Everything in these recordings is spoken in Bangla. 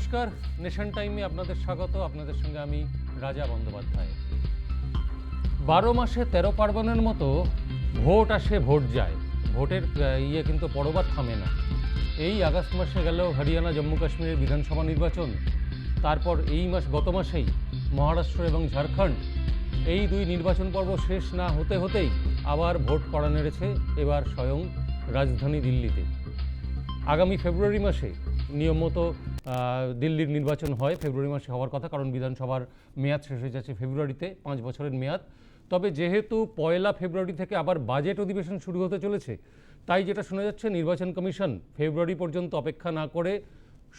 নমস্কার। নেশন টাইমে আপনাদের স্বাগত। আপনাদের সঙ্গে আমি রাজা বন্দ্যোপাধ্যায়। বারো মাসে তেরো পার্বণের মতো ভোট আসে ভোট যায়। ভোটের ইয়ে কিন্তু পরবার থামে না। এই আগস্ট মাসে গেল হরিয়ানা জম্মু কাশ্মীরের বিধানসভা নির্বাচন। তারপর এই মাস গত মাসেই মহারাষ্ট্র এবং ঝাড়খণ্ড। এই দুই নির্বাচন পর্ব শেষ না হতে হতেই আবার ভোট করা নেড়েছে এবার স্বয়ং রাজধানী দিল্লিতে। আগামী ফেব্রুয়ারি মাসে নিয়ম মতো আহ, দিল্লির নির্বাচন হয় ফেব্রুয়ারি মাসে হওয়ার কথা, কারণ বিধানসভার মেয়াদ শেষ হয়ে যাচ্ছে ফেব্রুয়ারিতে, পাঁচ বছরের মেয়াদ। তবে যেহেতু পয়লা ফেব্রুয়ারি থেকে আবার বাজেট অধিবেশন শুরু হতে চলেছে, তাই যেটা শোনা যাচ্ছে, নির্বাচন কমিশন ফেব্রুয়ারি পর্যন্ত অপেক্ষা না করে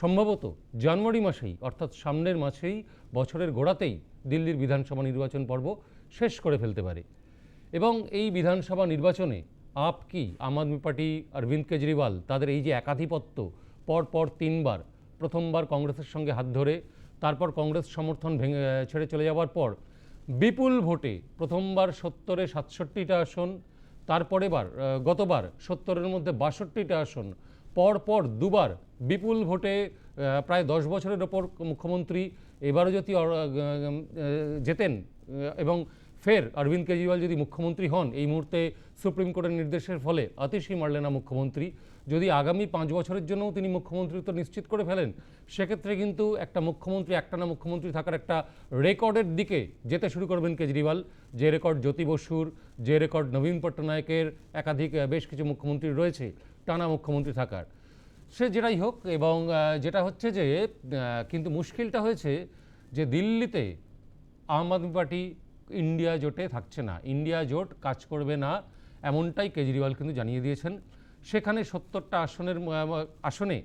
সম্ভবত জানুয়ারি মাসেই, অর্থাৎ সামনের মাসেই, বছরের গোড়াতেই দিল্লির বিধানসভা নির্বাচন পর্ব শেষ করে ফেলতে পারে। এবং এই বিধানসভা নির্বাচনে আপ কি, আম আদমি পার্টি, অরবিন্দ কেজরিওয়াল, তাদের এই যে একাধিপত্য পর পর তিনবার প্রথমবার কংগ্রেসের সঙ্গে হাত ধরে, তারপর কংগ্রেস সমর্থন ভেঙে ছেড়ে চলে যাওয়ার পর বিপুল ভোটে প্রথমবার সত্তরে সাতষট্টিটা আসন, তারপরে বার গতবার সত্তরের মধ্যে বাষট্টিটা আসন, পর পর দুবার বিপুল ভোটে প্রায় দশ বছরের ওপর মুখ্যমন্ত্রী এবারও যদি যেতেন এবং ফের অরবিন্দ কেজরিওয়াল যদি মুখ্যমন্ত্রী হন, এই মুহূর্তে সুপ্রিম কোর্টের নির্দেশের ফলে আতিশি মারলেনা মুখ্যমন্ত্রী। যদি আগামী পাঁচ বছরের জন্যও তিনি মুখ্যমন্ত্রিত্ব নিশ্চিত করে ফেলেন, সেক্ষেত্রে কিন্তু একটা মুখ্যমন্ত্রী একটানা মুখ্যমন্ত্রী থাকার একটা রেকর্ডের দিকে যেতে শুরু করবেন কেজরিওয়াল। যে রেকর্ড জ্যোতি বসুর, যে রেকর্ড নবীন পট্টনায়কের একাধিক বেশ কিছু মুখ্যমন্ত্রী রয়েছে, টানা মুখ্যমন্ত্রী থাকার। সে যেটাই হোক, এবং যেটা হচ্ছে যে কিন্তু মুশকিলটা হয়েছে যে দিল্লিতে আম আদমি পার্টি ইন্ডিয়া জোটে থাকছে না। ইন্ডিয়া জোট কাজ করবে না, এমনটাই কেজরিওয়াল কিন্তু জানিয়ে দিয়েছেন। সেখানে সত্তরটা আসনের আসনে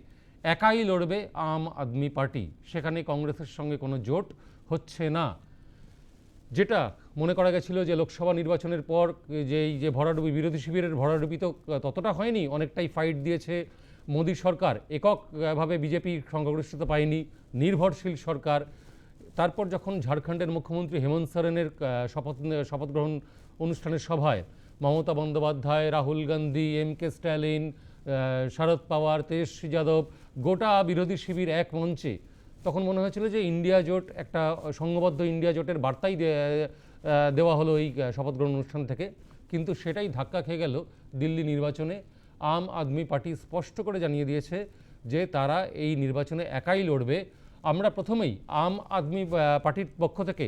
একাই লড়বে আম আদমি পার্টি। সেখানে কংগ্রেসের সঙ্গে কোনো জোট হচ্ছে না। যেটা মনে করা গেছিল যে লোকসভা নির্বাচনের পর যে এই যে ভরাডুবি, বিরোধী শিবিরের ভরাডুবি তো ততটা হয়নি, অনেকটাই ফাইট দিয়েছে মোদী সরকার। এককভাবে বিজেপি সংখ্যাগরিষ্ঠতা পায়নি, নির্ভরশীল সরকার। তারপর যখন ঝাড়খণ্ডের মুখ্যমন্ত্রী হেমন্ত সোরেনের শপথ শপথ গ্রহণ অনুষ্ঠানের সভায় মমতা বন্দ্যোপাধ্যায়, রাহুল গান্ধী, এম কে স্ট্যালিন শরদ পাওয়ার, তেজস্বী যাদব, গোটা বিরোধী শিবির এক মঞ্চে, তখন মনে হয়েছিল যে ইন্ডিয়া জোট একটা সংঘবদ্ধ ইন্ডিয়া জোটের বার্তাই দেওয়া হলো এই শপথ গ্রহণ অনুষ্ঠান থেকে। কিন্তু সেটাই ধাক্কা খেয়ে গেল দিল্লি নির্বাচনে। আম আদমি পার্টি স্পষ্ট করে জানিয়ে দিয়েছে যে তারা এই নির্বাচনে একাই লড়বে। আমরা প্রথমেই আম আদমি আহ, পার্টির পক্ষ থেকে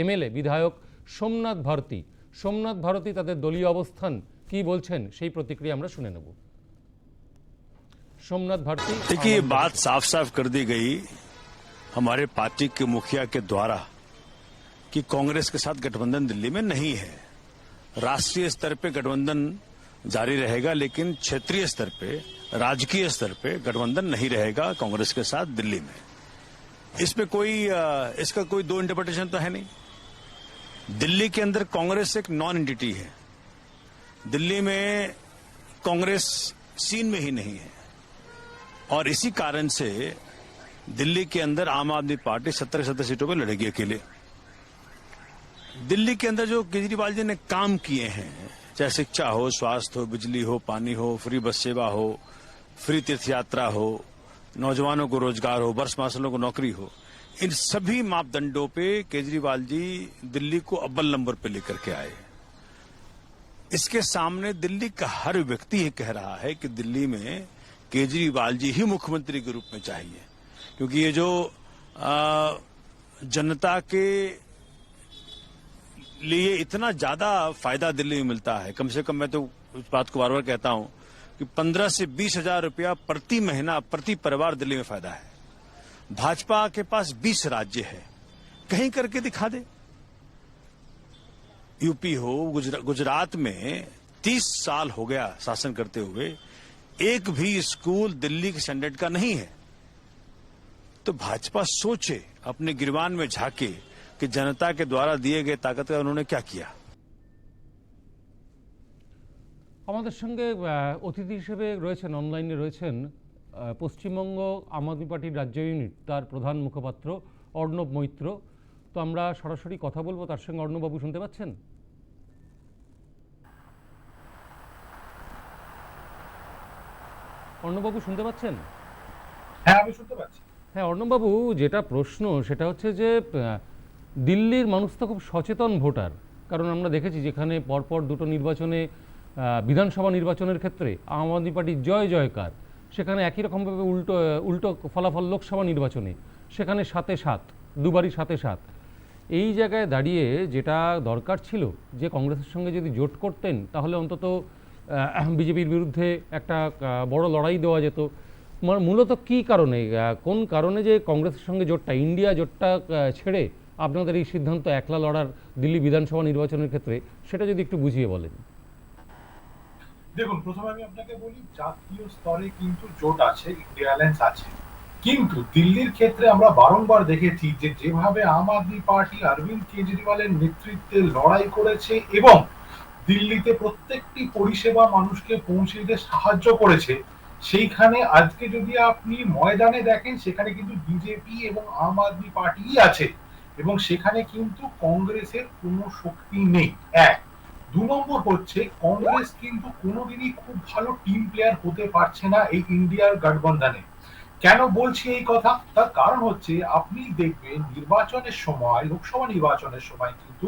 এমএলএ বিধায়ক সোমনাথ ভারতী সোমনাথ ভারতী তাদের দলীয় অবস্থান কি বলছেন সেই প্রতিক্রিয়া আমরা শুনে নেব সোমনাথ ভারতী देखिए ये बात साफ साफ कर दी गई हमारे पार्टी के मुखिया के द्वारा कि कांग्रेस के साथ गठबंधन दिल्ली में नहीं है राष्ट्रीय स्तर पे गठबंधन जारी रहेगा लेकिन क्षेत्रीय स्तर पे राजकीय स्तर पे गठबंधन नहीं रहेगा कांग्रेस के साथ दिल्ली में इसमें कोई इसका कोई दो इंटरप्रिटेशन तो है नहीं। दिल्ली के अंदर कांग्रेस एक नॉन एंटिटी है। दिल्ली में कांग्रेस सीन में ही नहीं है। और इसी कारण से दिल्ली के अंदर आम आदमी पार्टी सत्तर सत्तर सीटों पर लड़ेगी अकेले। दिल्ली के अंदर जो केजरीवाल जी ने काम किए हैं, चाहे शिक्षा हो, स्वास्थ्य हो, बिजली हो, पानी हो, फ्री बस सेवा हो, फ्री तीर्थ यात्रा हो नौजवानों को रोज़गार हो, वर्ष मासलों को नौकरी हो, इन सभी मापदंडों पे केजरीवाल जी दिल्ली को अव्वल नंबर पे लेकर के आए इसके सामने दिल्ली का हर व्यक्ति ये कह रहा है कि दिल्ली में केजरीवाल जी ही मुख्यमंत्री के रूप में चाहिए। क्योंकि ये जो जनता के लिए इतना ज़्यादा फ़ायदा दिल्ली में मिलता है, कम से कम मैं तो उस बात को बार बार कहता हूँ कि पंद्रह से बीस हज़ार रुपया प्रति महीना प्रति परिवार दिल्ली में फ़ायदा है। भाजपा के पास बीस राज्य है। कहीं करके दिखा दे। यूपी हो गुजरा, गुजरात में तीस साल हो गया शासन करते हुए एक भी स्कूल दिल्ली के स्टैंडर्ड का नहीं है। तो भाजपा सोचे अपने गिरवान में झाके कि जनता के द्वारा दिए गए ताकत का उन्होंने क्या किया? আমাদের সঙ্গে অতিথি হিসেবে রয়েছেন অনলাইনে রয়েছেন পশ্চিমবঙ্গ আম আদমি পার্টির রাজ্য ইউনিট তার প্রধান মুখপাত্র অর্ণব মৈত্র। তো আমরা সরাসরি কথা বলব তার সঙ্গে অর্ণববাবু শুনতে পাচ্ছেন? অর্ণববাবু শুনতে পাচ্ছেন? হ্যাঁ আমি শুনতে পাচ্ছি। হ্যাঁ অর্ণববাবু যেটা প্রশ্ন সেটা হচ্ছে যে দিল্লির মানুষ তো খুব সচেতন ভোটার। কারণ আমরা দেখেছি যেখানে পরপর দুটো নির্বাচনে বিধানসভা নির্বাচনের ক্ষেত্রে আম আদমি পার্টির জয় জয়কার। সেখানে একই রকমভাবে উল্টো উল্টো ফলাফল লোকসভা নির্বাচনে। সেখানে সাতে সাত, দুবারই সাতে সাত। এই জায়গায় দাঁড়িয়ে যেটা দরকার ছিল যে কংগ্রেসের সঙ্গে যদি জোট করতেন, তাহলে অন্তত বিজেপির বিরুদ্ধে একটা বড় লড়াই দেওয়া যেত। মূলত কি কারণে? কোন কারণে যে কংগ্রেসের সঙ্গে জোটটা, ইন্ডিয়া জোটটা ছেড়ে আপনাদের এই সিদ্ধান্ত একলা লড়ার দিল্লি বিধানসভা নির্বাচনের ক্ষেত্রে? সেটা যদি একটু বুঝিয়ে বলেন। দেখুন, প্রথমে আমি আপনাকে বলি, জাতীয় স্তরে কিন্তু জোট আছে, ইন্ডিয়া আছে। কিন্তু দিল্লির ক্ষেত্রে আমরা বারংবার দেখেছি যে যেভাবে আম আদমি পার্টি অরবিন্দ কেজরিওয়ালের নেতৃত্বে লড়াই করেছে এবং দিল্লিতে প্রত্যেকটি পরিষেবা মানুষকে পৌঁছে দিতে সাহায্য করেছে, সেইখানে আজকে যদি আপনি ময়দানে দেখেন, সেখানে কিন্তু বিজেপি এবং আম আদমি পার্টিই আছে এবং সেখানে কিন্তু কংগ্রেসের কোনো শক্তি নেই। এক দু নম্বর হচ্ছে, কংগ্রেস কিন্তু কোনোদিনই খুব ভালো টিম প্লেয়ার হতে পারছে না এই ইন্ডিয়ার গঠবন্ধনে কেন বলছি এই কথা? তার কারণ হচ্ছে, আপনি দেখবেন নির্বাচনের সময়, লোকসভা নির্বাচনের সময় কিন্তু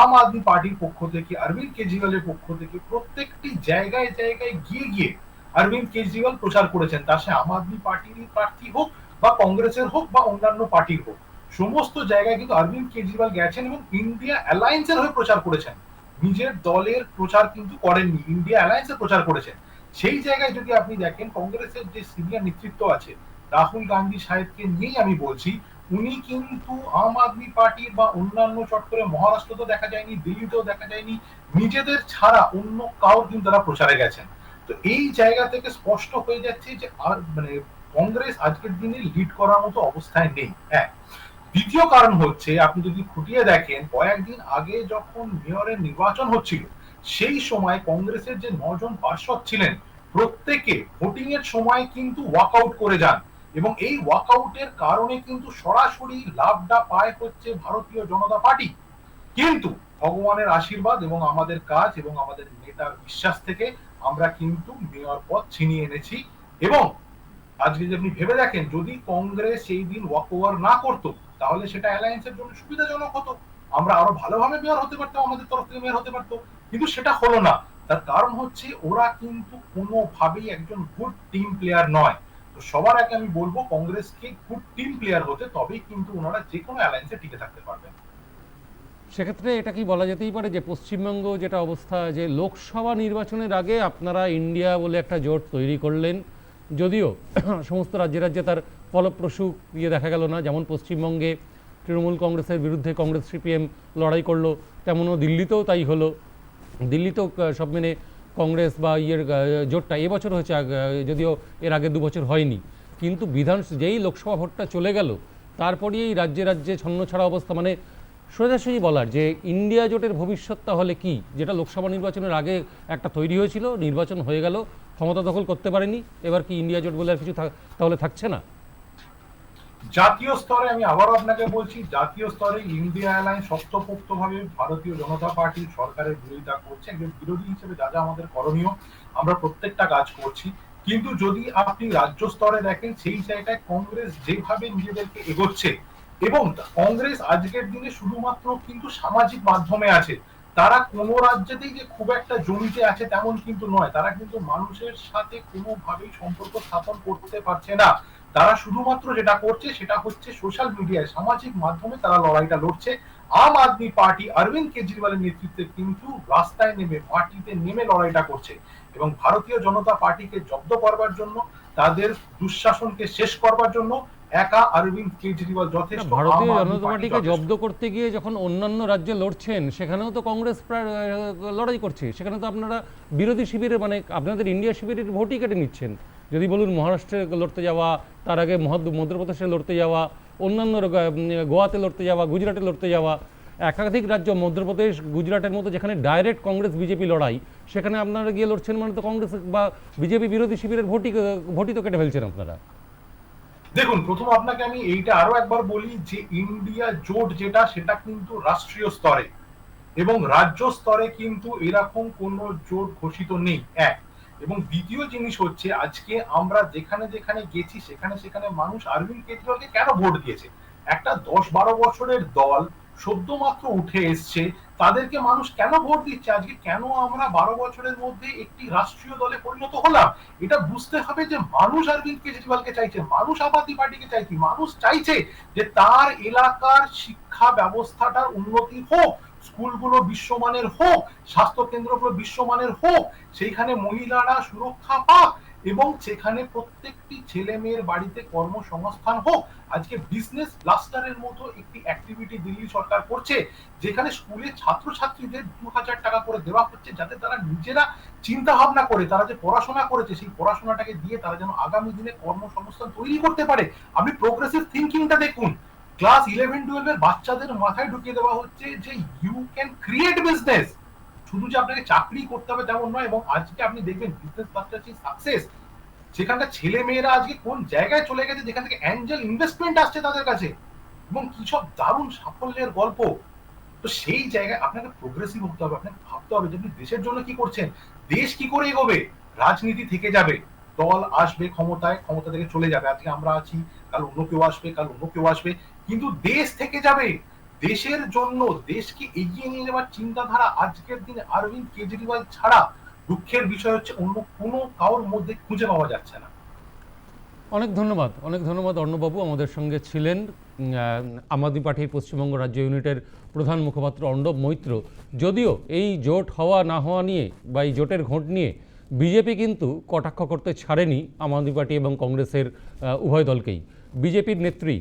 আম আদমি পার্টির পক্ষ থেকে, অরবিন্দ কেজরিওয়ালের পক্ষ থেকে প্রত্যেকটি জায়গায় জায়গায় গিয়ে গিয়ে অরবিন্দ কেজরিওয়াল প্রচার করেছেন। তা সে আম আদমি পার্টির প্রার্থী হোক বা কংগ্রেসের হোক বা অন্যান্য পার্টির হোক, সমস্ত জায়গায় কিন্তু অরবিন্দ কেজরিওয়াল গেছেন এবং ইন্ডিয়া অ্যালায়েন্সের হয়ে প্রচার করেছেন। নিজের দলের প্রচার কিন্তু করেননি ইন্ডিয়া অ্যালায়েন্সের প্রচার করেছেন। সেই জায়গায় যদি আপনি দেখেন, কংগ্রেসের যে সিনিয়র নেতৃত্ব আছে, রাহুল গান্ধী সাহেবকে নিয়েই আমি বলছি, উনি কিন্তু আম আদমি পার্টি বা অন্যান্য চট করে মহারাষ্ট্রতেও দেখা যায়নি, দিল্লিতেও দেখা যায়নি, নিজেদের ছাড়া অন্য কাউর কিন্তু তারা প্রচারে গেছেন। তো এই জায়গা থেকে স্পষ্ট হয়ে যাচ্ছে যে আর মানে কংগ্রেস আজকের দিনে লিড করার মতো অবস্থায় নেই। হ্যাঁ দ্বিতীয় কারণ হচ্ছে, আপনি যদি খুঁটিয়ে দেখেন, কয়েকদিন আগে যখন মেয়রের নির্বাচন হচ্ছিল, সেই সময় কংগ্রেসের যে নজন পার্ষদ ছিলেন, প্রত্যেকে ভোটিং এর সময় কিন্তু ওয়াকআউট করে যান এবং এই ওয়াকআউটের কারণে কিন্তু সরাসরি লাভটা পায় হচ্ছে ভারতীয় জনতা পার্টি। কিন্তু ভগবানের আশীর্বাদ এবং আমাদের কাজ এবং আমাদের নেতার বিশ্বাস থেকে আমরা কিন্তু মেয়র পদ ছিনিয়ে এনেছি এবং আজকে যদি আপনি ভেবে দেখেন, যদি কংগ্রেস সেই দিন ওয়াক ওভার না করতো তাহলে সেটা অ্যালায়েন্সের জন্য সুবিধাজনক হতো। আমরা আরও ভালোভাবে মেয়র হতে পারতাম, আমাদের তরফ থেকে মেয়র হতে পারতো। কিন্তু সেটা হলো না। তার কারণ হচ্ছে ওরা কিন্তু কোনোভাবেই একজন গুড টিম প্লেয়ার নয়। তো সবার আগে আমি বলব, কংগ্রেসকে গুড টিম প্লেয়ার হতে তবেই কিন্তু ওনারা যে কোনো অ্যালায়েন্সে টিকে থাকতে পারবেন। সেক্ষেত্রে এটা কি বলা যেতেই পারে যে পশ্চিমবঙ্গ যেটা অবস্থা, যে লোকসভা নির্বাচনের আগে আপনারা ইন্ডিয়া বলে একটা জোট তৈরি করলেন যদিও সমস্ত রাজ্যে রাজ্যে তার ফলপ্রসূ ইয়ে দেখা গেল না, যেমন পশ্চিমবঙ্গে তৃণমূল কংগ্রেসের বিরুদ্ধে কংগ্রেস সিপিএম লড়াই করল, তেমনও দিল্লিতেও তাই হলো। দিল্লিতেও সব মেনে কংগ্রেস বা ইয়ের জোটটা এবছর হয়েছে যদিও এর আগে দু বছর হয়নি। কিন্তু বিধান যেই লোকসভা ভোটটা চলে গেল, তারপরেই রাজ্যে রাজ্যে ছন্নছাড়া অবস্থা মানে সোজাসুজি বলার যে ইন্ডিয়া জোটের ভবিষ্যৎ তাহলে কি, যেটা লোকসভা নির্বাচনের আগে একটা তৈরি হয়েছিল, নির্বাচন হয়ে গেল, ক্ষমতা দখল করতে পারেনি, এবার কি ইন্ডিয়া জোট বলে আর কিছু তাহলে থাকছে না? জাতীয় স্তরে আমি আবারও আপনাকে বলছি, জাতীয় স্তরে ইন্ডিয়া অ্যালায়েন্স শক্তপোক্ত ভাবে ভারতীয় জনতা পার্টির সরকারের বিরোধিতা করছে, একজন বিরোধী হিসেবে যা যা আমাদের করণীয়, আমরা প্রত্যেকটা কাজ করছি। কিন্তু যদি আপনি রাজ্য স্তরে দেখেন, সেই জায়গায় কংগ্রেস যেভাবে নিজেদেরকে এগোচ্ছে এবং কংগ্রেস আজকের দিনে শুধুমাত্র কিন্তু সামাজিক মাধ্যমে আছে। তারা কোনো রাজ্যেতেই যে খুব একটা জমিতে আছে তেমন কিন্তু নয়। তারা কিন্তু মানুষের সাথে কোনোভাবেই সম্পর্ক স্থাপন করতে পারছে না। তারা শুধুমাত্র যেটা করছে সেটা হচ্ছে সোশ্যাল মিডিয়ায় সামাজিক মাধ্যমে তারা লড়াইটা লড়ছে। আম আদমি পার্টি অরবিন্দ কেজরিওয়ালের নেতৃত্বে কিন্তু রাস্তায় নেমে, মাটিতে নেমে লড়াইটা করছে। এবং ভারতীয় জনতা পার্টিকে জব্দ করবার জন্য, তাদের দুঃশাসনকে শেষ করবার জন্য একা অরবিন্দ কেজরিওয়াল যথেষ্ট ভারতীয় জনতা পার্টিকে জব্দ করতে গিয়ে যখন অন্যান্য রাজ্যে লড়ছেন সেখানেও তো কংগ্রেস প্রায় লড়াই করছে। সেখানে তো আপনারা বিরোধী শিবিরে মানে আপনাদের ইন্ডিয়া শিবিরের ভোটই কেটে নিচ্ছেন। যদি বলুন মহারাষ্ট্রে লড়তে যাওয়া তার আগে মধ্যপ্রদেশে লড়তে যাওয়া অন্যান্য গোয়াতে লড়তে যাওয়া গুজরাটে লড়তে যাওয়া একাধিক রাজ্য মধ্যপ্রদেশ গুজরাটের মতো যেখানে ডাইরেক্ট কংগ্রেস বিজেপি লড়াই সেখানে আপনারা গিয়ে লড়ছেন মানে তো কংগ্রেস বা বিজেপি বিরোধী শিবিরের ভোটই ভোটই তো কেটে ফেলছেন আপনারা। দেখুন, প্রথম আপনাকে আমি এইটা আরও একবার বলি যে ইন্ডিয়া জোট যেটা, সেটা কিন্তু রাষ্ট্রীয় স্তরে। এবং রাজ্য স্তরে কিন্তু এরকম কোন জোট ঘোষিত নেই, এক। এবং দ্বিতীয় জিনিস হচ্ছে, আজকে আমরা যেখানে যেখানে গেছি, সেখানে সেখানে মানুষ অরবিন্দ কেজরিওয়ালকে কেন ভোট দিয়েছে? একটা দশ বারো বছরের দল সদ্য মাত্র উঠে এসছে, তাদেরকে মানুষ কেন ভোট দিচ্ছে? আজকে কেন আমরা বারো বছরের মধ্যে একটি রাষ্ট্রীয় দলে পরিণত হলাম? এটা বুঝতে হবে যে মানুষ অরবিন্দ কেজরিওয়ালকে চাইছে, মানুষ আদমি পার্টিকে চাইছে, মানুষ চাইছে যে তার এলাকার শিক্ষা ব্যবস্থাটার উন্নতি হোক, স্কুলগুলো বিশ্বমানের হোক স্বাস্থ্য কেন্দ্রগুলো বিশ্বমানের হোক, সেইখানে মহিলারা সুরক্ষা পাক। এবং সেখানে প্রত্যেকটি ছেলে মেয়ের বাড়িতে কর্মসংস্থান হোক, আজকে বিজনেস ব্লাস্টারের মতো একটি অ্যাক্টিভিটি দিল্লি সরকার করছে, যেখানে স্কুলে ছাত্রছাত্রীদের দু হাজার টাকা করে দেওয়া হচ্ছে যাতে তারা নিজেরা চিন্তা ভাবনা করে, তারা যে পড়াশোনা করেছে সেই পড়াশোনাটাকে দিয়ে তারা যেন আগামী দিনে কর্মসংস্থান তৈরি করতে পারে। আপনি প্রোগ্রেসিভ থিঙ্কিংটা দেখুন। ক্লাস ইলেভেন টুয়েলভের বাচ্চাদের মাথায় ঢুকিয়ে দেওয়া হচ্ছে যে ইউ ক্যান ক্রিয়েট বিজনেস শুধু যে আপনাকে চাকরি করতে হবে তেমন নয়, এবং আজকে আপনি দেখবেন বিজনেস বাচ্চার সাকসেস সেখানকার ছেলে মেয়েরা আজকে কোন জায়গায় চলে গেছে, যেখান থেকে অ্যাঞ্জেল ইনভেস্টমেন্ট আসছে তাদের কাছে, এবং কি সব দারুণ সাফল্যের গল্প। তো সেই জায়গায় আপনাকে প্রোগ্রেসিভ হতে হবে, আপনাকে ভাবতে হবে যে আপনি দেশের জন্য কি করছেন, দেশ কি করে এগোবে, রাজনীতি থেকে যাবে, দল আসবে ক্ষমতায়, ক্ষমতা থেকে চলে যাবে। আজকে আমরা আছি, কাল অন্য কেউ আসবে, কাল অন্য কেউ আসবে, কিন্তু দেশ থেকে যাবে। দেশের জন্য দেশকে এগিয়ে নিয়ে যাওয়ার চিন্তাধারা আজকের দিনে অরবিন্দ কেজরিওয়াল ছাড়া দুঃখের বিষয় হচ্ছে অন্য কোনো কারোর মধ্যে খুঁজে পাওয়া যাচ্ছে না। অনেক ধন্যবাদ। অনেক ধন্যবাদ অর্ণবাবু আমাদের সঙ্গে ছিলেন আম আদমি পার্টির পশ্চিমবঙ্গ রাজ্য ইউনিটের প্রধান মুখপাত্র অর্ণব মৈত্র। যদিও এই জোট হওয়া না হওয়া নিয়ে বা এই জোটের ঘোট নিয়ে বিজেপি কিন্তু কটাক্ষ করতে ছাড়েনি আম আদমি পার্টি এবং কংগ্রেসের উভয় দলকেই। বিজেপির নেত্রী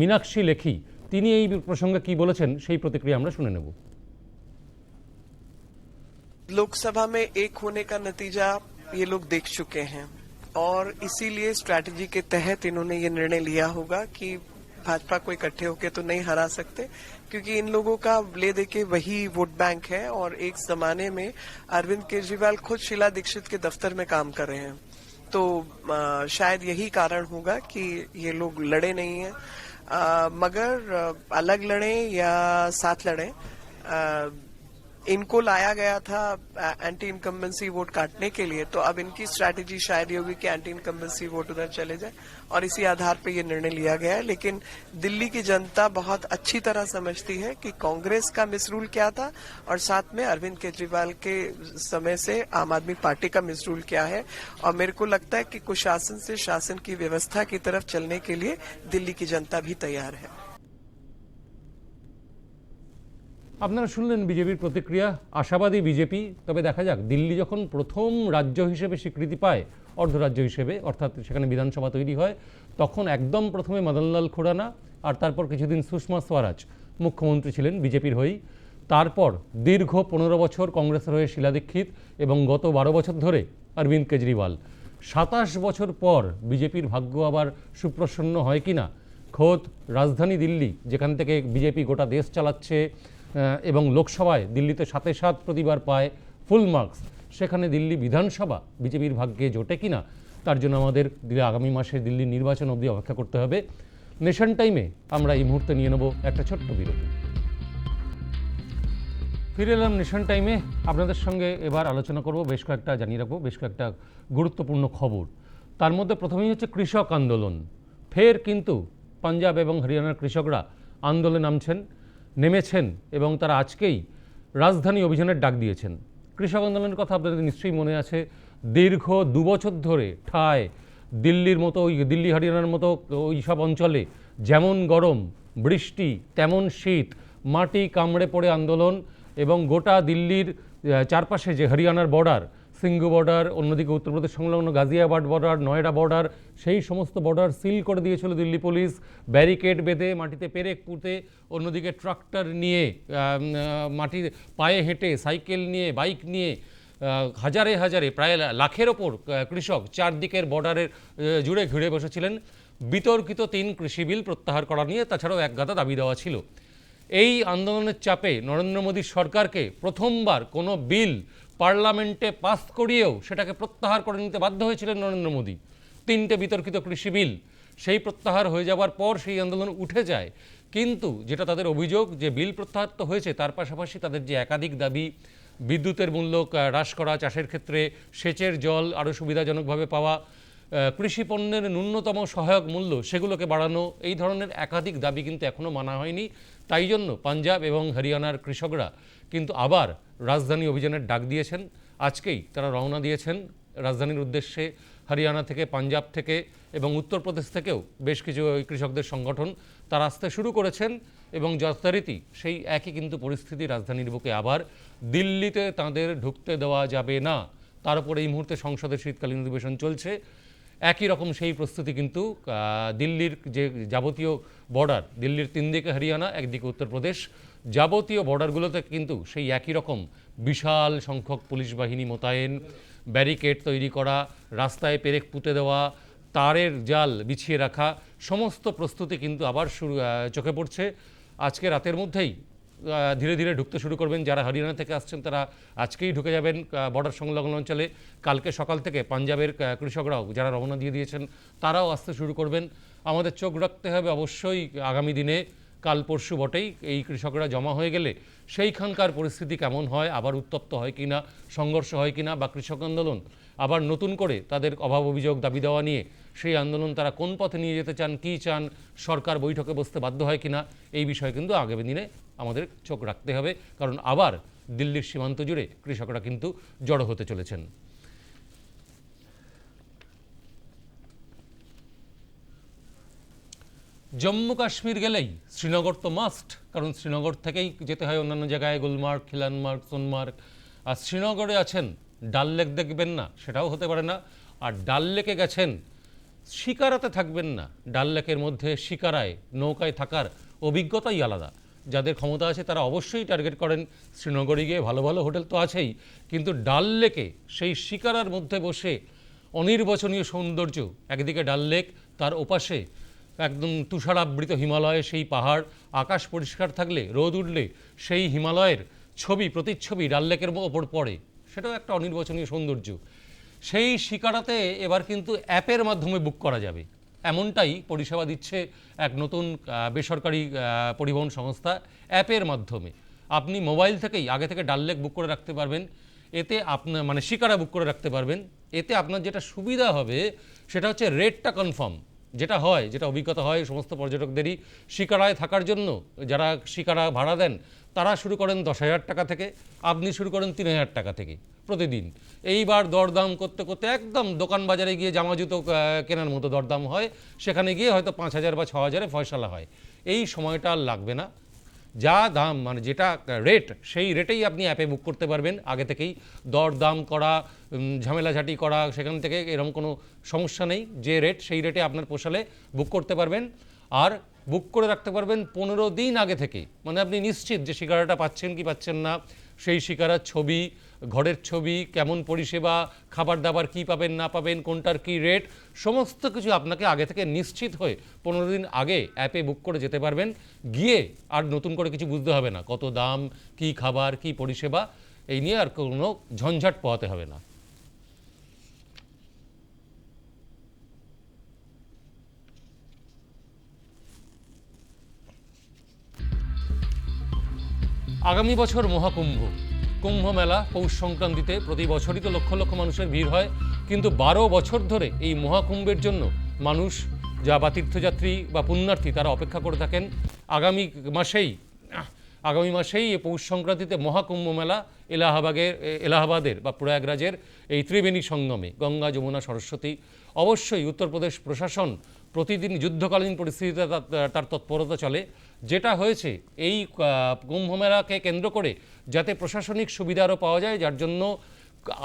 মীনাক্ষী লেখি তিনি এই প্রসঙ্গে কি বলেছেন সেই প্রতিক্রিয়া আমরা শুনে নেব लोकसभा में एक होने का नतीजा ये लोग देख चुके हैं और इसीलिए स्ट्रैटेजी के तहत इन्होंने ये निर्णय लिया होगा कि भाजपा को इकट्ठे होकर तो नहीं हरा सकते क्योंकि इन लोगों का ले दे के वही वोट बैंक है और एक जमाने में अरविंद केजरीवाल खुद शीला दीक्षित के दफ्तर में काम कर रहे हैं तो अ, शायद यही कारण होगा कि ये लोग लड़े नहीं हैं अ, मगर अलग लड़ें या साथ लड़ें इनको लाया गया था एंटी इनकम्बेंसी वोट काटने के लिए तो अब इनकी स्ट्रैटेजी शायद ये होगी कि एंटी इनकम्बेंसी वोट उधर चले जाए, और इसी आधार पर ये निर्णय लिया गया है। लेकिन दिल्ली की जनता बहुत अच्छी तरह समझती है कि कांग्रेस का मिसरूल क्या था, और साथ में अरविंद केजरीवाल के समय से आम आदमी पार्टी का मिसरूल क्या है, और मेरे को लगता है कि कुशासन से शासन की व्यवस्था की तरफ़ चलने के लिए दिल्ली की जनता भी तैयार है। আপনারা শুনলেন বিজেপির প্রতিক্রিয়া, আশাবাদী বিজেপি। তবে দেখা যাক, দিল্লি যখন প্রথম রাজ্য হিসেবে স্বীকৃতি পায়, অর্ধরাজ্য হিসেবে, অর্থাৎ সেখানে বিধানসভা তৈরি হয়, তখন একদম প্রথমে মদনলাল খুরানা আর তারপর কিছুদিন সুষমা স্বরাজ মুখ্যমন্ত্রী ছিলেন বিজেপির হয়েই। তারপর দীর্ঘ পনেরো বছর কংগ্রেসের হয়ে শিলা দীক্ষিত এবং গত বারো বছর ধরে অরবিন্দ কেজরিওয়াল। সাতাশ বছর পর বিজেপির ভাগ্য আবার সুপ্রসন্ন হয় কিনা? খোদ রাজধানী দিল্লি, যেখান থেকে বিজেপি গোটা দেশ চালাচ্ছে এবং লোকসভায় দিল্লিতে সাথে সাত প্রতিবার পায় ফুল মার্কস। সেখানে দিল্লি বিধানসভা বিজেপির ভাগ্যে জোটে কিনা, তার জন্য আমাদের আগামী মাসে দিল্লি নির্বাচন অবধি অপেক্ষা করতে হবে। নেশন টাইমে আমরা এই মুহূর্তে নিয়ে নেব একটা ছোট্ট বিরতি। ফিরে এলাম নেশন টাইমে। আপনাদের সঙ্গে এবার আলোচনা করব, বেশ কয়েকটা জানিয়ে রাখব, বেশ কয়েকটা গুরুত্বপূর্ণ খবর। তার মধ্যে প্রথমেই হচ্ছে কৃষক আন্দোলন। ফের কিন্তু পাঞ্জাব এবং হরিয়ানার কৃষকরা আন্দোলনে নামছেন। নেমেছেন এবং তারা আজকেই রাজধানী অভিযানের ডাক দিয়েছেন। কৃষক আন্দোলনের কথা আপনাদের নিশ্চয়ই মনে আছে। দীর্ঘ দুবছর ধরে ঠায় দিল্লির মতো, ওই দিল্লি হরিয়ানার মতো, ওই সব অঞ্চলে যেমন গরম, বৃষ্টি, তেমন শীত, মাটি কামড়ে পড়ে আন্দোলন এবং গোটা দিল্লির চারপাশে যে হরিয়ানার বর্ডার সিঙ্গু বর্ডার, অন্যদিকে উত্তরপ্রদেশ সংলগ্ন গাজিয়াবাদ বর্ডার, নয়ডা বর্ডার, সেই সমস্ত বর্ডার সিল করে দিয়েছিল দিল্লি পুলিশ। ব্যারিকেড বেঁধে মাটিতে পেরেক পুঁতে অন্যদিকে ট্রাক্টর নিয়ে মাটি পায়ে হেঁটে, সাইকেল নিয়ে, বাইক নিয়ে হাজারে হাজারে, প্রায় লাখের ওপর কৃষক চারদিকের বর্ডারের জুড়ে ঘিরে বসেছিলেন। বিতর্কিত তিন কৃষি বিল প্রত্যাহার করা নিয়ে তাছাড়াও এক গাদা দাবি দেওয়া ছিল। এই আন্দোলনের চাপে নরেন্দ্র মোদীর সরকারকে প্রথমবার কোনো বিল পার্লামেন্টে পাস করিয়েও সেটাকে প্রত্যাহার করে নিতে বাধ্য হয়েছিলেন নরেন্দ্র মোদী। তিনটে বিতর্কিত কৃষি বিল, সেই প্রত্যাহার হয়ে যাওয়ার পর সেই আন্দোলন উঠে যায়। কিন্তু যেটা তাদের অভিযোগ, যে বিল প্রত্যাহার তো হয়েছে, তার পাশাপাশি তাদের যে একাধিক দাবি, বিদ্যুতের মূল্য হ্রাস করা, চাষের ক্ষেত্রে সেচের জল আরও সুবিধাজনকভাবে পাওয়া কৃষি পণ্যের ন্যূনতম সহায়ক মূল্য সেগুলোকে বাড়ানো, এই ধরনের একাধিক দাবি কিন্তু এখনও মানা হয়নি। তাই জন্য পাঞ্জাব এবং হরিয়ানার কৃষকরা কিন্তু আবার রাজধানী অভিযানের ডাক দিয়েছেন। আজকেই তারা রওনা দিয়েছেন রাজধানীর উদ্দেশ্যে হরিয়ানা থেকে, পাঞ্জাব থেকে এবং উত্তরপ্রদেশ থেকেও বেশ কিছু কৃষকদের সংগঠন তারা আসতে শুরু করেছেন এবং যথারীতি সেই একই কিন্তু পরিস্থিতি রাজধানীর বুকে আবার দিল্লিতে তাদের ঢুকতে দেওয়া যাবে না। তার উপর এই মুহূর্তে সংসদের শীতকালীন অধিবেশন চলছে। একই রকম সেই প্রস্তুতি কিন্তু দিল্লির যে যাবতীয় বর্ডার, দিল্লির তিন দিকে হরিয়ানা, একদিকে উত্তরপ্রদেশ। যাবতীয় বর্ডারগুলোতে কিন্তু সেই একই রকম বিশাল সংখ্যক পুলিশ বাহিনী মোতায়েন, ব্যারিকেড তৈরি করা, রাস্তায় পেরেক পুঁতে দেওয়া, তারের জাল বিছিয়ে রাখা, সমস্ত প্রস্তুতি কিন্তু আবার শুরু চোখে পড়ছে। আজকে রাতের মধ্যেই ধীরে ধীরে ঢুকতে শুরু করবেন যারা হরিয়ানা থেকে আসছেন তারা আজকেই ঢুকে যাবেন বর্ডার সংলগ্ন অঞ্চলে। কালকে সকাল থেকে পাঞ্জাবের কৃষকরাও যারা রওনা দিয়ে দিয়েছেন, তারাও আসতে শুরু করবেন। আমাদের চোখ রাখতে হবে অবশ্যই আগামী দিনে। কাল পরশু বটেই এই কৃষকরা জমা হয়ে গেলে সেইখানকার পরিস্থিতি কেমন হয়, আবার উত্তপ্ত হয় কিনা, সংঘর্ষ হয় কিনা বা কৃষক আন্দোলন, আবার নতুন করে তাদের অভাব অভিযোগ, দাবি দেওয়া নিয়ে সেই আন্দোলন তারা কোন পথে নিয়ে যেতে চান, কী চান, সরকার বৈঠকে বসতে বাধ্য হয় কিনা, এই বিষয়ে কিন্তু আগামী দিনে আমাদের চোখ রাখতে হবে, কারণ আবার দিল্লির সীমান্ত জুড়ে কৃষকরা কিন্তু জড়ো হতে চলেছেন। জম্মু কাশ্মীর গেলেই শ্রীনগর তো মাস্ট কারণ শ্রীনগর থেকেই যেতে হয় অন্যান্য জায়গায়, গুলমার্গ, খিলানমার্গ, সোনমার্গ। আর শ্রীনগরে আছেন, ডাল লেক দেখবেন না, সেটাও হতে পারে না। আর ডাল লেকে গেছেন, শিকারাতে থাকবেন না। ডাল লেকের মধ্যে শিকারায়, নৌকায় থাকার অভিজ্ঞতাই আলাদা। যাদের ক্ষমতা আছে তারা অবশ্যই টার্গেট করেন। শ্রীনগরে গিয়ে ভালো ভালো হোটেল তো আছেই, কিন্তু ডাল লেকে সেই শিকারার মধ্যে বসে অনির্বচনীয় সৌন্দর্য, একদিকে ডাল লেক, তার ওপাশে একদম তুষারাবৃত হিমালয়ে সেই পাহাড়, আকাশ পরিষ্কার থাকলে রোদ উঠলে সেই হিমালয়ের ছবি, প্রতিচ্ছবি ডাল লেকের ওপর পড়ে। সেটাও একটা অনির্বচনীয় সৌন্দর্য। সেই শিকারাতে এবার কিন্তু অ্যাপের মাধ্যমে বুক করা যাবে। এমনটাই পরিষেবা দিচ্ছে এক নতুন বেসরকারি পরিবহন সংস্থা অ্যাপের মাধ্যমে। আপনি মোবাইল থেকেই আগে থেকে ডাল লেক বুক করে রাখতে পারবেন। এতে আপনার মানে শিকারা বুক করে রাখতে পারবেন। এতে আপনার যেটা সুবিধা হবে সেটা হচ্ছে রেটটা কনফার্ম যেটা হয়, যেটা অভিজ্ঞতা হয় সমস্ত পর্যটকদেরই শিকারায় থাকার জন্য, যারা শিকারা ভাড়া দেন, তারা শুরু করেন দশ হাজার টাকা থেকে, আপনি শুরু করেন তিন হাজার টাকা থেকে প্রতিদিন। এইবার দরদাম করতে করতে একদম দোকান বাজারে গিয়ে জামা জুতো কেনার মতো দরদাম হয়, সেখানে গিয়ে হয়তো পাঁচ হাজার বা ছ হাজারে ফয়সালা হয়। এই সময়টা আর লাগবে না। যা দাম মানে যেটা রেট সেই রেটেই আপনি অ্যাপে বুক করতে পারবেন। আগে থেকেই দর দাম করা ঝামেলাঝাটি করা, সেখান থেকে এরকম কোনো সমস্যা নেই। যে রেট সেই রেটে আপনার পোষালে বুক করতে পারবেন। আর বুক করে রাখতে পারবেন পনেরো দিন আগে থেকে মানে আপনি নিশ্চিত যে শিকারাটা পাচ্ছেন কি পাচ্ছেন না, সেই শিকারার ছবি ঘরের ছবি, কেমন পরিষেবা খাবার দাবার কি পাবেন, না পাবেন, কোনটার কি রেট সমস্ত কিছু আপনাকে আগে থেকে নিশ্চিত হয়ে পনেরো দিন আগে অ্যাপে বুক করে যেতে পারবেন। গিয়ে আর নতুন করে কিছু বুঝতে হবে না, কত দাম, কি খাবার, কি পরিষেবা, এই নিয়ে আর কোনো ঝঞ্ঝাট পোহাতে হবে না। আগামী বছর মহাকুম্ভ। কুম্ভ মেলা পৌষ সংক্রান্তিতে প্রতি বছরই তো লক্ষ লক্ষ মানুষের ভিড় হয়। কিন্তু বারো বছর ধরে এই মহাকুম্ভের জন্য মানুষ, যা বা তীর্থযাত্রী বা পুণ্যার্থী তারা অপেক্ষা করে থাকেন। আগামী মাসেই আগামী মাসেই পৌষ সংক্রান্তিতে মহাকুম্ভ মেলা এলাহাবাগের এলাহাবাদের বা প্রয়াগরাজের এই ত্রিবেণী সঙ্গমে গঙ্গা, যমুনা, সরস্বতী। অবশ্যই উত্তরপ্রদেশ প্রশাসন প্রতিদিন যুদ্ধকালীন পরিস্থিতিতে তার তৎপরতা চলে। যেটা হয়েছে, এই কুম্ভমেলাকে কুম্ভ মেলাকে কেন্দ্র করে যাতে প্রশাসনিক সুবিধারও পাওয়া যায়, যার জন্য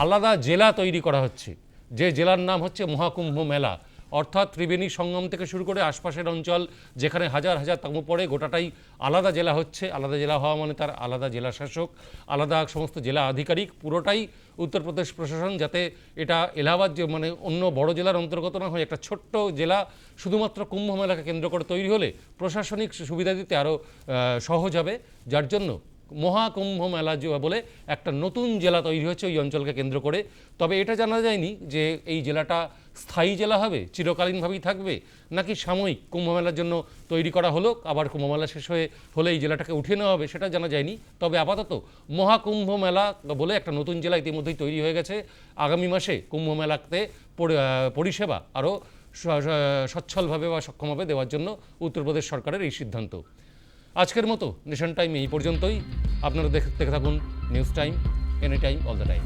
আলাদা জেলা তৈরি করা হচ্ছে। যে জেলার নাম হচ্ছে মহাকুম্ভ মেলা। অর্থাৎ ত্রিবেণী সঙ্গম থেকে শুরু করে আশপাশের অঞ্চল যেখানে হাজার হাজার তামু পড়ে, গোটাটাই আলাদা জেলা হচ্ছে। আলাদা জেলা হওয়া মানে তার আলাদা জেলা শাসক, আলাদা সমস্ত জেলা আধিকারিক। পুরোটাই উত্তরপ্রদেশ প্রশাসন যাতে এটা এলাহাবাদ যে মানে অন্য বড় জেলার অন্তর্গত না হয়, একটা ছোট্ট জেলা শুধুমাত্র কুম্ভ মেলাকে কেন্দ্র করে তৈরি হলে প্রশাসনিক সুবিধা দিতে আরও সহজ হবে। যার জন্য মহাকুম্ভ মেলা বলে একটা নতুন জেলা তৈরি হচ্ছে ওই অঞ্চলকে কেন্দ্র করে। তবে এটা জানা যায়নি যে এই জেলাটা স্থায়ী জেলা হবে, চিরকালীনভাবেই থাকবে, নাকি সাময়িক কুম্ভমেলার জন্য তৈরি করা হলো, আবার কুম্ভমেলা শেষ হয়ে হলে এই জেলাটাকে উঠিয়ে নেওয়া হবে সেটা জানা যায়নি। তবে আপাতত মহাকুম্ভ মেলা বলে একটা নতুন জেলা ইতিমধ্যেই তৈরি হয়ে গেছে। আগামী মাসে কুম্ভ মেলাতে পরিষেবা আরও সচ্ছলভাবে বা সক্ষমভাবে দেওয়ার জন্য উত্তরপ্রদেশ সরকারের এই সিদ্ধান্ত। আজকের মতো নেশন টাইম এই পর্যন্তই। আপনারা দেখে থাকুন news time any time all the time